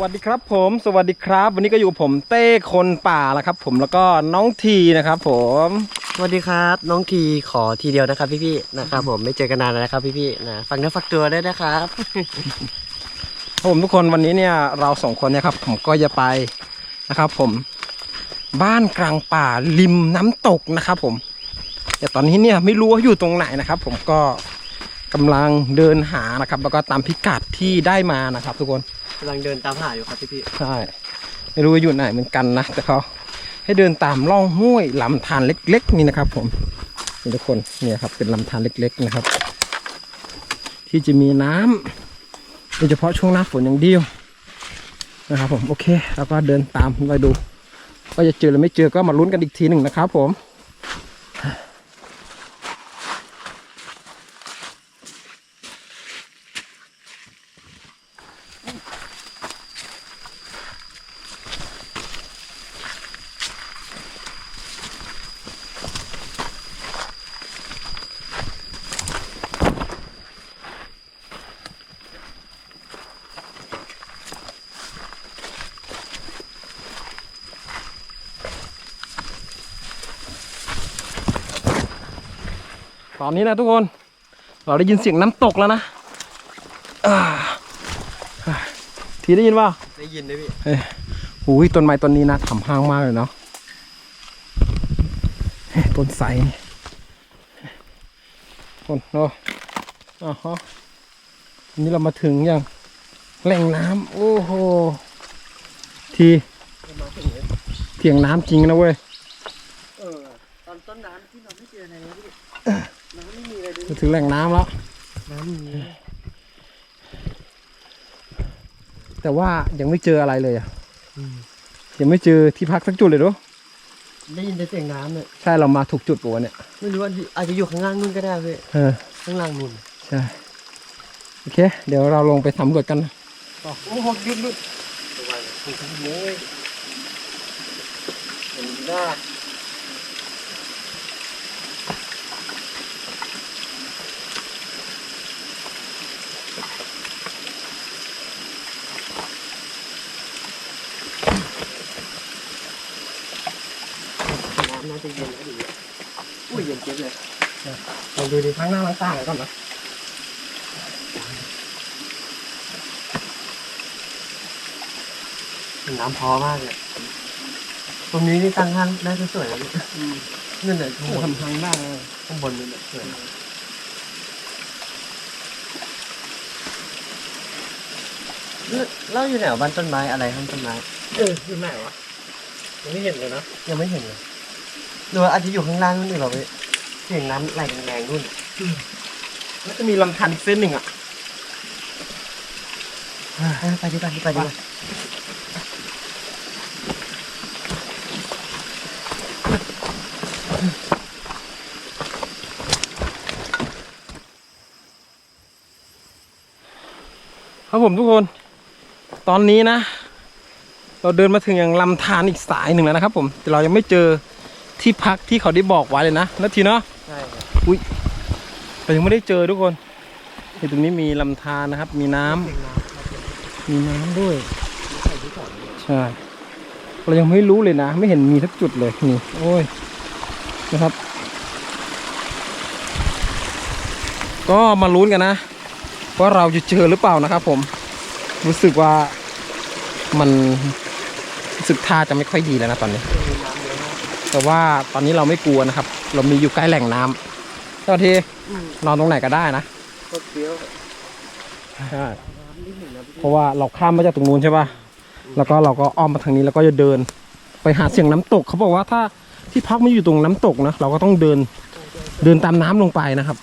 วัสดีครับ ผมสวัสดีครับ วันนี้ก็อยู่กับผมเต้คนป่าแล้วครับ ผมแล้วก็น้องทีนะครับ ผมสวัสดีครับ น้องทีขอทีเดียวนะครับ พี่ๆนะครับ ผมไม่เจอกันนานแล้วนะครับพี่ๆนะฟังเนื้อฟักตัวด้วยนะครับ ครับผมทุกคนวันนี้เนี่ยเราสองคนเนี่ยครับผมก็จะไปนะครับ ผมบ้านกลางป่าริมน้ำตกนะครับผม แต่ตอนนี้เนี่ยไม่รู้ว่าอยู่ตรงไหนนะครับ ผมก็กำลังเดินหานะครับ แล้วก็ตามพิกัดที่ได้มานะครับ ทุกคน กำลังเดินตามหาอยู่ครับพี่พี่ใช่ไม่รู้ว่าอยู่ไหนเหมือนกันนะแต่เขาให้เดินตามร่องห้วยลำธารเล็ก ๆ นี่นะครับ ผมทุกคนเนี่ยครับ เป็นลำธารเล็ก ๆ นะครับ ที่จะมีน้ำโดยเฉพาะช่วงหน้าฝนอย่างเดียวนะครับ ผมโอเค แล้วก็เดินตามไปดูว่าจะเจอหรือไม่เจอก็มาลุ้นกันอีกทีหนึ่งนะครับ ผม นนี้นะทุกคน เราได้ยินเสียงน้ำตกแล้วนะอ่าอ่าทีได้ยินว่าๆได้ยินไหมพี่หูยต้นไม้ต้นนี้นะทำห้างมากเลยเนาะเฮ้ยต้นไทรต้นเนาะอ่าฮะอันนี้เรามาถึงยังแหล่งน้ำโอ้โหทีเถียงน้ำจริงนะเว้ยเออตอนต้นน้ำที่เราไม่เจออะไรเลยพี่มัน ไม่มีอะไรเลยมาถึงแหล่งน้ำแล้ว น้ำมีแต่ว่ายังไม่เจออะไรเลยอะยังไม่เจอที่พักสักจุดเลยดูได้ยินแต่เสียงน้ำเนี่ยใช่เรามาถูกจุดปะวะเนี่ยไม่รู้ว่าอาจจะอยู่ข้างล่างนู่นก็ได้พี่เออข้างล่างนู่นใช่โอเค เดี๋ยวเราลงไปสำรวจกันนะโอ้โหดุดดุดโอ้ยเห็นหน้าน้ำน่าจะเย็นแล้วดี อะอุ้ยเย็นเจี๊ยบเลยลองดูดิข้างหน้าล้างตาหน่อยก่อนนะน้ำพอมากเลยตรงนี้นี่ตั้งห้างน่าจะสวยนะพี่นั่นแหละข้างโอ้บนทำทางได้เลยข้างบนนั่แหละสวยแล้วแล้วอยู่ไหนวะบ้านต้นไม้อะไรข้างต้นไม้เอออยู่ไหนวะยังไม่เห็นเลยนะยังไม่เห็นเลย หรือว่าอาจจะอยู่ข้างล่างนู่นนี่หรอพี่เสียงน้ำไหลแรงๆนู่นแล้วจะมีลำธารอีกเส้นหนึ่งอะเออไปดีกว่าไปดีกว่าครับผมทุกคน ตอนนี้นะ เราเดินมาถึงอย่างลำธารอีกสายหนึ่งแล้วนะครับผม แต่เรายังไม่เจอ ที่พักที่เขาได้บอกไว้เลยนะนาทีเนาะใช่ครับเรายังไม่ได้เจอทุกคนเห็นตรงนี้มีลำธารนะครับ มีน้ำเสียงน้ำมีน้ำด้วยใช่ เรายังไม่รู้เลยนะ ไม่เห็นมีทักจุดเลยนี่โอ้ยนะครับ ก็มาลุ้นกันนะว่าเราจะเจอหรือเปล่านะครับผม รู้สึกว่ามันรู้สึกท่าจะไม่ค่อยดีแล้วนะตอนนี้มีน้ำเยอะมาก แต่ว่าตอนนี้เราไม่กลัวนะครับ เรามีอยู่ใกล้แหล่งน้ำเจ้าทีอืมนอนตรงไหนก็ได้นะโคตรเฟี้ยวใช่น้ำนี่เห็นนะพี่เพราะว่าเราข้ามมาจากตรงนู้นใช่ป่ะแล้วก็เราก็อ้อมมาทางนี้แล้วก็จะเดิน ไปหาเสียงน้ำตก เขาบอกว่าถ้าที่พักไม่อยู่ตรงน้ำตกนะเราก็ต้องเดินเดินตามน้ำลงไปนะครับ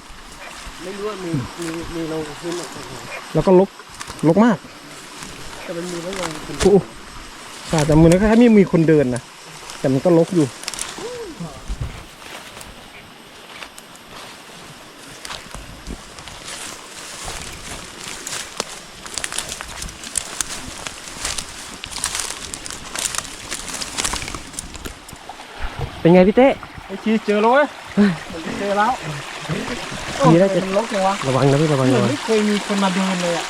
ไม่รู้ว่ามีมีมีลงขึ้นหรอกแล้วก็ลกลกมากแต่มันมีแล้วลงขึ้นโอ้ป่าแต่มือนั้นก็แค่มีมีคนเดินนะแต่มันก็ลกอยู่ เป็นไงพี่เต้ไอ้ชีเจอแล้วเว้ยเจอแล้วมีได้จะมันลกจังวะระวังนะพี่ระวังเหมือระนวังไม่เคยมีคนมาเดินเลยอะ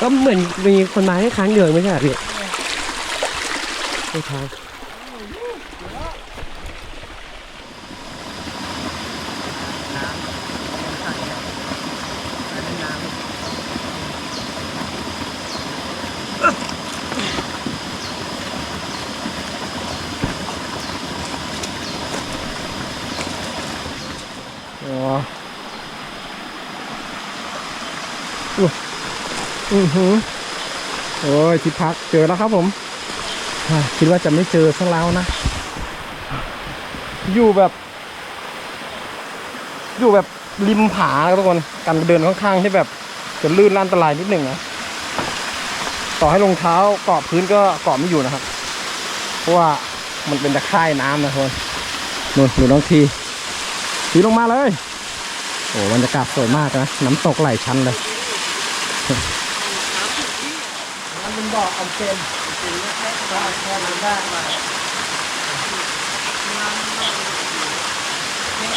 ก็เหมือนมีคนมาให้ครั้งเดียวไม่ใช่เหรอพี่ไม่ทาง อ๋อ อุ๊ยอือหือโอ้ยที่พักเจอแล้วครับผมคิดว่าจะไม่เจอซะแล้วนะ อยู่แบบ อยู่แบบริมผาครับทุกคนการเดินค่อนข้างที่แบบจะลื่นละอันตรายนิดหนึ่งนะต่อให้รองเท้าเกาะพื้นก็เกาะไม่อยู่นะครับ เพราะว่ามันเป็นตะไคร่น้ำนะทุกคนนู่นดูน้องทีทีลงมาเลย โอ้บรรยากาศสวยมากนะ น้ำตกไหลชันเลย มันบอกอันเซนแค่แค่นั้นได้มา ขึ้น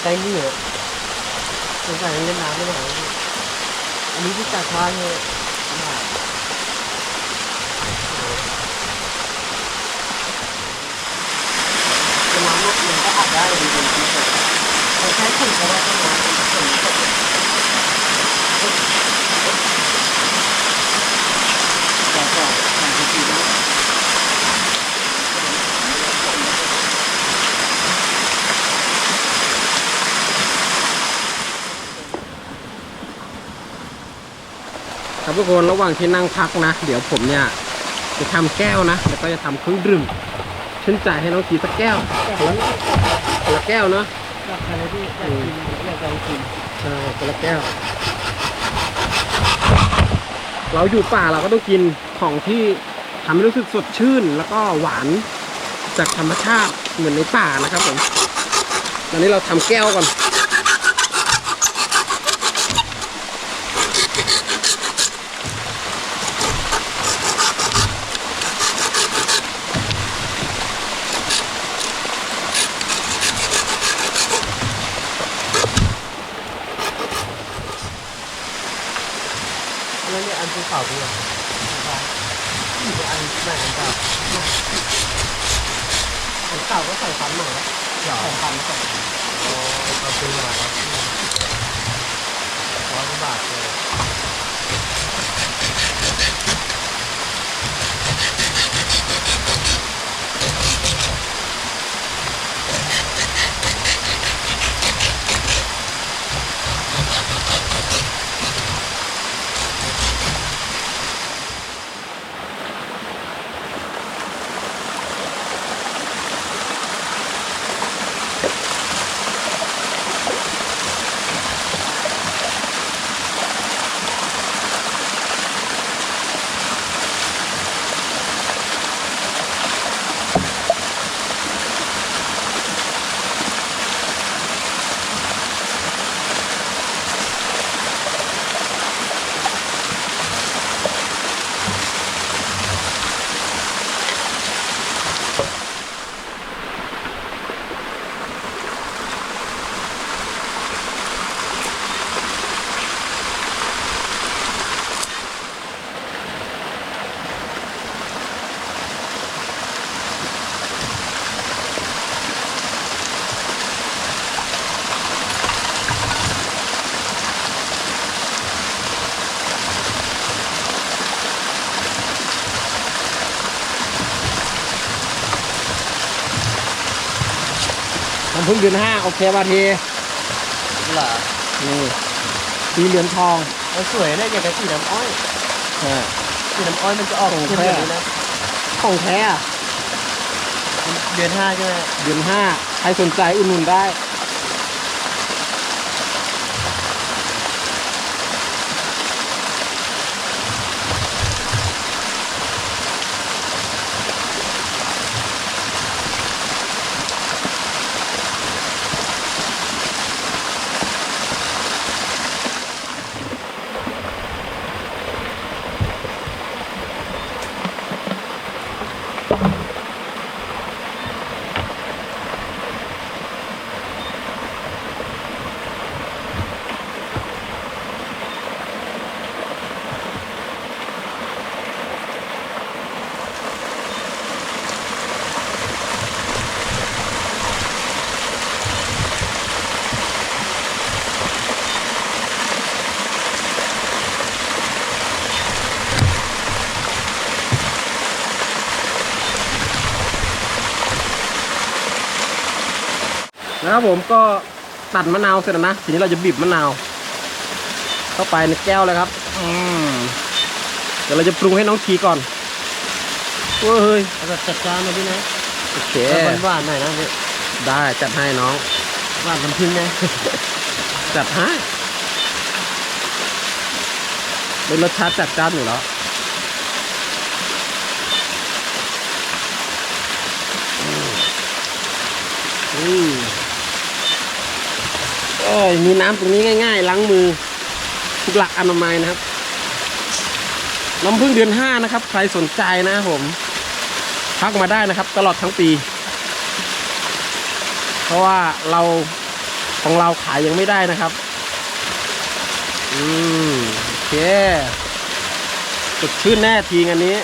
ต รงนี้มีใต้นี่เหรอสงสัยยังเล่นน้ำไม่ได้เหรอพี่อันนี้ที่ตัดทางเลยจะน้ำลดมันก็อาบได้ดีเป็นที่สุดเราใช้ถุงก็ได้ก็น้ำเป็นถุงแต่ก็ทำดีๆนะ ครับทุกคนระหว่างที่นั่งพักนะ เดี๋ยวผมเนี่ยจะทำแก้วนะแล้วก็จะทำเครื่องดื่มชื่นใจให้น้องกีสักแก้วคนละคนละแก้วเนาะอยากอะไรที่อยากกินอยากกินใช่คนละแก้ว เราอยู่ป่าเราก็ต้องกินของที่ทำให้รู้สึกสดชื่น แล้วก็หวานจากธรรมชาติเหมือนในป่านะครับผมตอนนี้เราทำแก้วก่อน แล้ว เนี่ยอันภูเขาด้วยอันไหนอันเก่าอันเก่าก็ใส่ฟันใหม่แล้วใส่ฟันใส่โอ้เอาซื้อมาครับร้อยกว่าบาทเลย น้ำพึ่งเดือนห้าโอเคบาทีเหรอนี่สีเหลืองทองเออสวยนะอย่างกับสีน้ำอ้อยอ่าสีน้ำอ้อยมันจะออกของเข้มแท้แบบนี้นะของแท้อะเดือนห้าใช่ไหมเดือนห้าใครสนใจอุดหนุนได้ นะครับผมก็ตัดมะนาวเสร็จแล้วนะทีนี้เราจะบีบมะนาว เข้าไปในแก้วเลยครับอืมเดี๋ยวเราจะปรุงให้น้องทีก่อนเว้ยเอาแบบจัดจานมาพี่นะโอเคเอาหวานๆหน่อยนะพี่ได้จัดให้น้องหวานน้ำผึ้งไงจัดให้เป็นรสชาติจัดจ้านอยู่แล้วอืม อืมเอ้ยมีน้ำตรงนี้ง่าย ๆ ล้างมือทุกหลักอนามัยนะครับ น้ำพึ่งเดือนห้านะครับ ใครสนใจนะผมพักมาได้นะครับ ตลอดทั้งปี เพราะว่าเราของเราขายยังไม่ได้นะครับ อืมโอเคสดชื่นแน่ทีงันนี้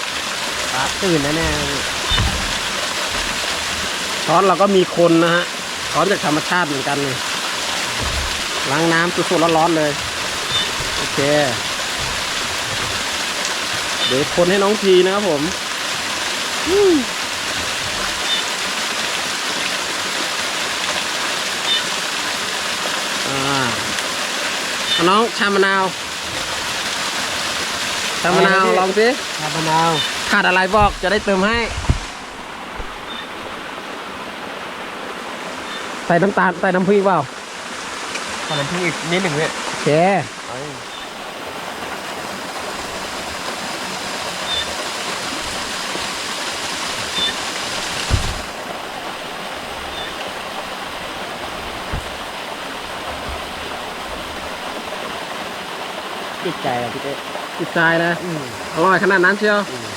ปลาตื่นแน่ๆช้อนเราก็มีคนนะฮะช้อนจากธรรมชาติเหมือนกันเลย ล้างน้ำสดๆร้อนๆเลย โอเค เดี๋ยวคนให้น้องทีนะครับผมอืมอ่าเอาน้องชามะนาวชามะนาวลองสิชามะนาวขาดอะไรบอกจะได้เติมให้ ใส่น้ำตาลใส่น้ำผึ้งเปล่า ขอน้ำผึ้งอีกนิดหนึ่งพี่โอเคเอาดิติดใจอะพี่เต้ติดใจนะอืมอร่อยขนาดนั้นเชียวอืม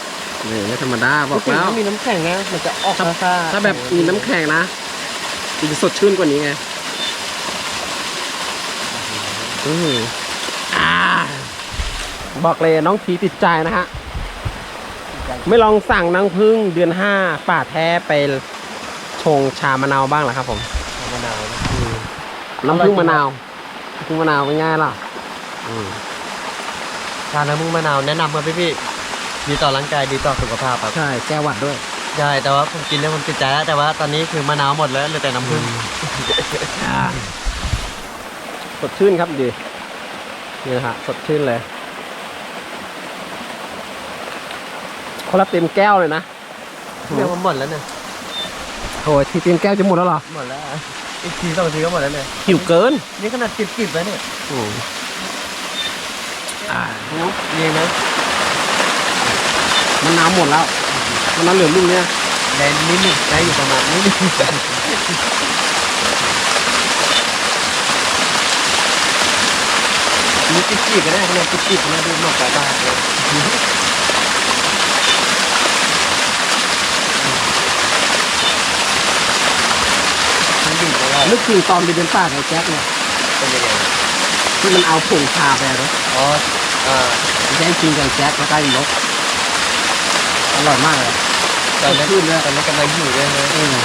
นี่ไม่ธรรมดาบอกแล้วถ้ามีน้ำแข็งนะ มันจะออกถ้าซ่าๆถ้าแบบมีน้ำแข็งนะมันจะสดชื่นกว่านี้ไง อืมอ่าบอกเลยน้องทีติดใจนะฮะ ไม่ลองสั่งน้ำพึ่งเดือนห้าป่าแท้ไปชงชามะนาวบ้างเหรอครับผมชามะนาวนะน้ำผึ้งมะนาวน้ำผึ้งมะนาวเป็นไง่ายล่ะอืมชาน้ำมึงมะนาวแนะนำครับพี่พี่ๆดีต่อร่างกายดีต่อสุขภาพครับ ใช่ แก้หวัดด้วย ใช่ แต่ว่าผมกินแล้วผมติดใจแล้วแต่ว่าตอนนี้คือมะนาวหมดแล้วเหลือแต่น้ำผึ้ง สดชื่นครับดีนี่นะฮะสดชื่นเลยคนละเต็มแก้วเลยนะเรียกว่าหมดแล้วเนี่ยโอ้ยทีเต็มแก้วจะหมดแล้วเหรอหมดแล้วอีกทีสองทีก็หมดแล้วเนี่ยหิวเกิน นี่ขนาดจิบๆแล้วเนี่ยอืมอ่านี่นะมันน้ำหมดแล้ว มันน้ำเหลือลูกเนี้ยแดนนิดหนึ่งได้อยู่ประมาณนี้ นี่จิบๆก็ได้ขนาดจิบๆนะดูหมอกปลาบ้าเลยมันอยู่ตรงนั้นนึกถึงตอนไปเดินป่ากับแจ็คเนี่ยเป็นยังไงที่มันเอาผงชาไปนะอ๋ออ่าแจ็คจริงกับแจ็คแล้วก็ไอ้นกอร่อยมากเลยตอนนั้นสดชื่นเลยตอนนั้นกำลังอยู่ด้วยนะ อืม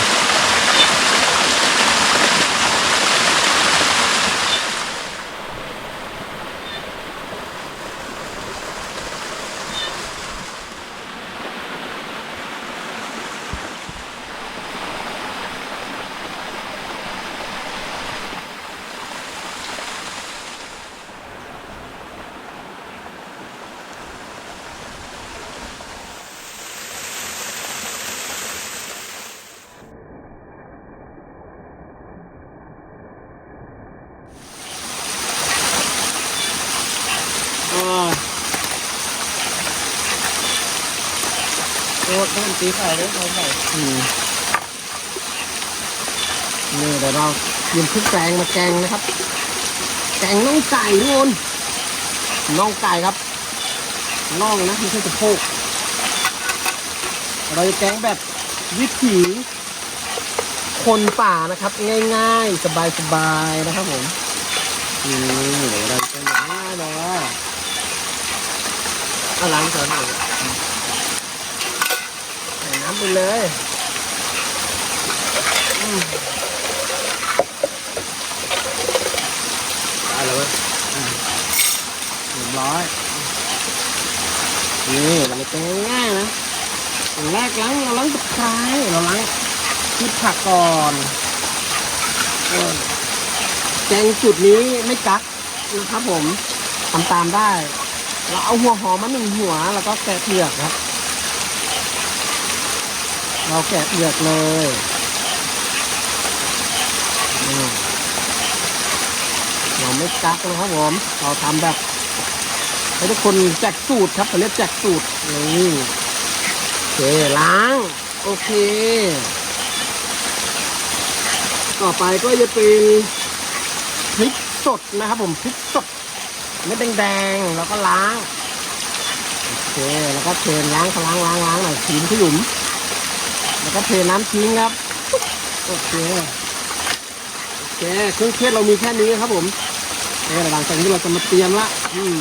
ให้มันตีไข่ด้วยเอาไข่ อืม นี่เดี๋ยวเรายืมพริกแกงมาแกงนะครับ แกงน่องไก่ทุกคนน่องไก่ครับน่องนะไม่ใช่สะโพกเราจะแกงแบบวิถีคนป่านะครับ ง่ายๆ สบายๆนะครับผมนี่เราจะง่ายเลยอาล้างจานหน่อย ไปเลยอืมได้แล้วมั้ยเรียบร้อยนี่เราจะแกงง่ายๆนะอย่างแรกล้างเราล้างตะไคร้เราล้างพืชผักก่อนเออแกงจุดนี้ไม่กักนะครับผมทำตามได้ เราเอาหัวหอมมาหนึ่งหัวแล้วก็แกะเปลือกครับ เราแกะเปลือกเลยเราไม่กักนะครับผม เราทำแบบให้ทุกคนแจกสูตรครับเขาเรียกแจกสูตรนี่โอเคล้าง โอเค ต่อไปก็จะเป็นพริกสดนะครับผมพริกสดเม็ดแดงๆแล้วก็ล้าง โอเค แล้วก็เทล้างล้างล้างล้างหน่อยทิ้งขยุม ก็เทน้ำทิ้งครับโอเคโอเคเครื่องเทศเรามีแค่นี้ครับผมเออหลังจากนี้เราจะมาเตรียมละอืม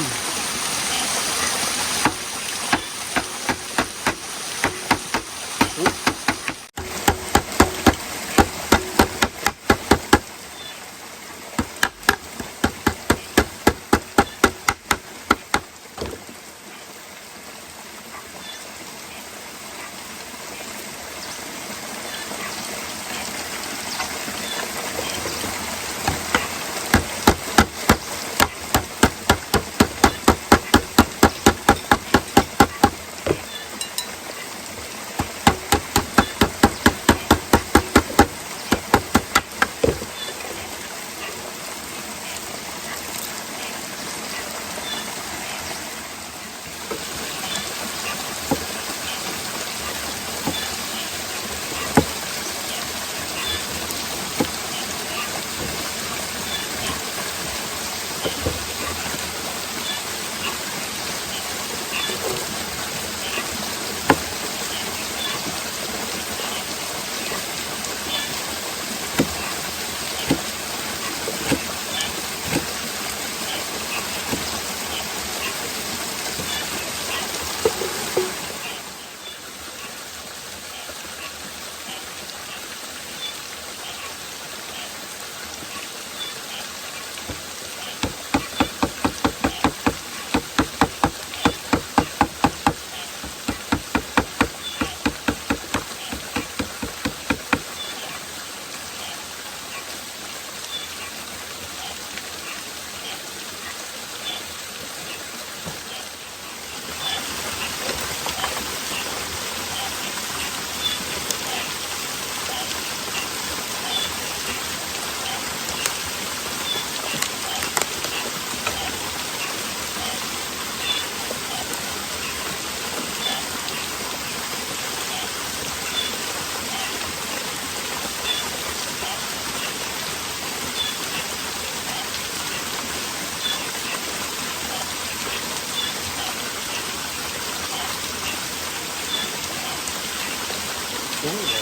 Ooh.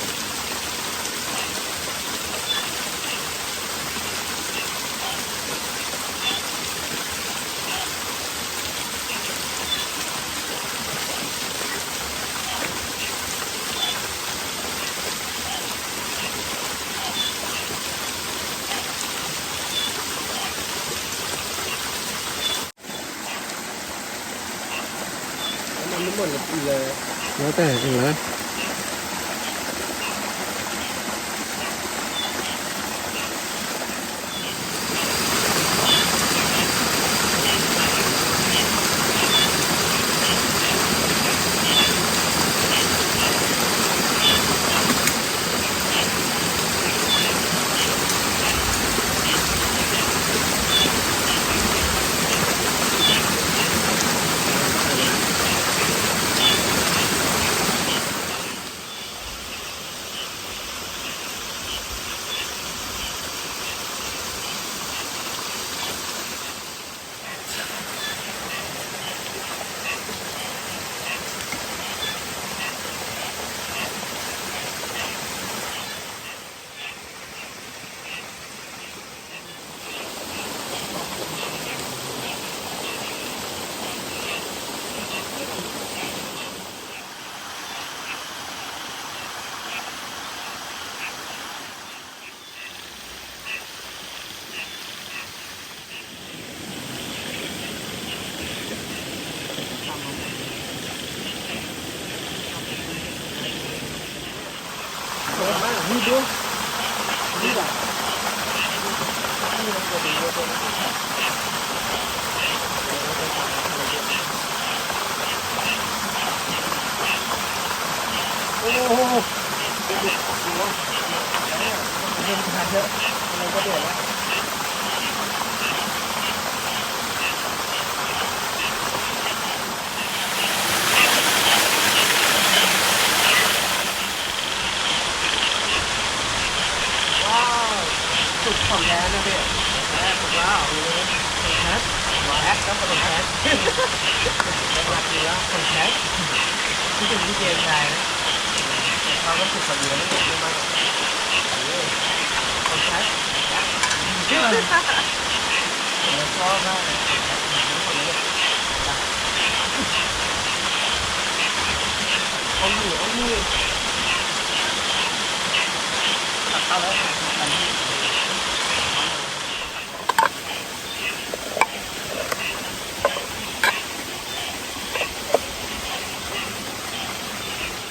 ดูนี่แบบนี่มันจะดีเลยโอ้โหเด็กๆดูว่าเล่นขาดเยอะอะไรก็เดือดแล้ว ว้าวสุดของแท้นะพี่แท้สุดว้าวเลยแท้มา แท้ก็เป็นแท้เป็นหลักอยู่แล้วคนแท้ที่ถึงที่เกมได้นะเราก็สุดสับเยอะไม่หมดไม่มากคนแท้ชื่อผมชอบมากเลยเอาอยู่เอาอยู่ตัดเข้าแล้วอันนี้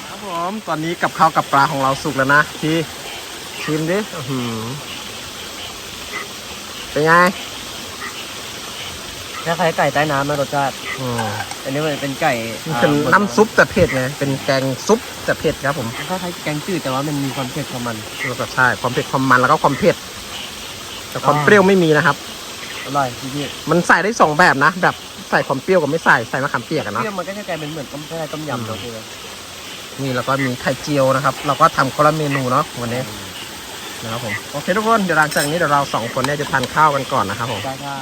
ครับ ผมตอนนี้กับข้าวกับปลาของเราสุกแล้วนะทีชิมดิอื้อหือเป็นไงคล้ายๆไก่ใต้น้ำนะรสชาติอืมอันนี้มันเป็นไก่มันเป็นน้ำซุปแต่เผ็ดไงเป็นแกงซุปแต่เผ็ดครับผมคล้ายๆแกงจืดแต่ว่ามันมีความเผ็ดของมันแล้วก็ใช่ความเผ็ดความมันแล้วก็ความเผ็ด แต่ความอ่าเปรี้ยวไม่มีนะครับอร่อยพี่พี่มันใส่ได้สองแบบนะแบบใส่ความเปรี้ยวกับไม่ใส่ใส่มะขามเปียกอะเปเนาะรี้ยวมันก็จะกลายเป็นเหมือนต้มแช่ต้มยำเนาะพี่ นี่แล้วก็มีไข่เจียวนะครับ เราก็ทำคนละเมนูเนาะวันนี้นะครับผมโอเคทุกคนเดี๋ยวหลังจากนี้เดี๋ยวเราสองคนเนี่ยจะทานข้าวกันก่อนนะครับผม ได้ได้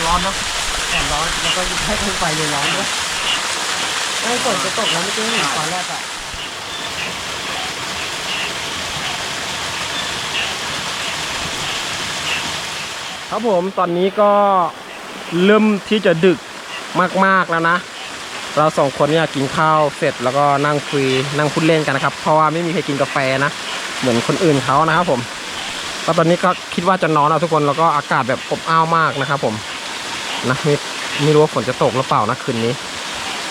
กัดร้อนเนาะแอบร้อนแล้วก็ให้เพิ่มไฟเลยร้อนด้วยไม่ฝนจะตกแล้วไม่อกี้เห็นตอนแรกอะครับผมตอนนี้ก็เริ่มที่จะดึกมากๆแล้วนะ เราสองคนเนี่ยกินข้าวเสร็จแล้วก็นั่งคุยนั่งพูดเล่นกันนะครับ เพราะว่าไม่มีใครกินกาแฟนะเหมือนคนอื่นเขานะครับผมก็ตอนนี้ก็คิดว่าจะนอนแล้วทุกคนแล้วก็อากาศแบบอบอ้าวมากนะครับผม นะไม่ไม่รู้ว่าฝนจะตกหรือเปล่านะคืนนี้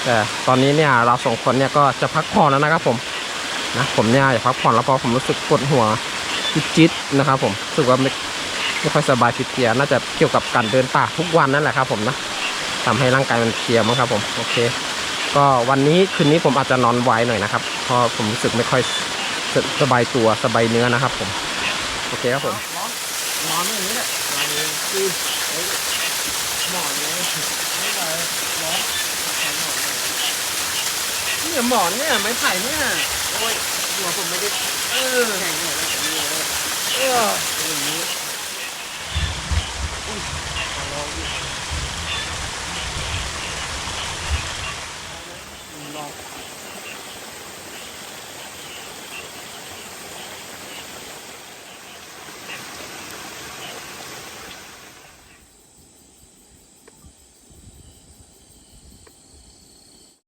แต่ตอนนี้เนี่ยเราสองคนเนี่ยก็จะพักผ่อนแล้วนะครับผมนะผมเนี่ยอยากพักผ่อนแล้วเพราะผมรู้สึกปวดหัวจิตๆนะครับ ผมรู้สึกว่าไม่ไม่ค่อยสบายเพียน่าจะเกี่ยวกับการเดินป่าทุกวันนั่นแหละครับ ผมนะทำให้ร่างกายมันเพลียมั้งครับ ผมโอเค ก็วันนี้คืนนี้ผมอาจจะนอนไวหน่อยนะครับเพราะผมรู้สึกไม่ค่อยสสบายตัวสบายเนื้อนะครับ ผมโอเคครับผมร้อนอนอย่างนี้แหละร้อนเลยคือ หมอนเลยไม่ไหวร้อนใช้หมอนเลยเนี่ยหมอนเนี่ยไม้ไผ่เนี่ยโอ้ยหัวผมไม่ได้เออแข็งเลยนะผมนี่เลยเออ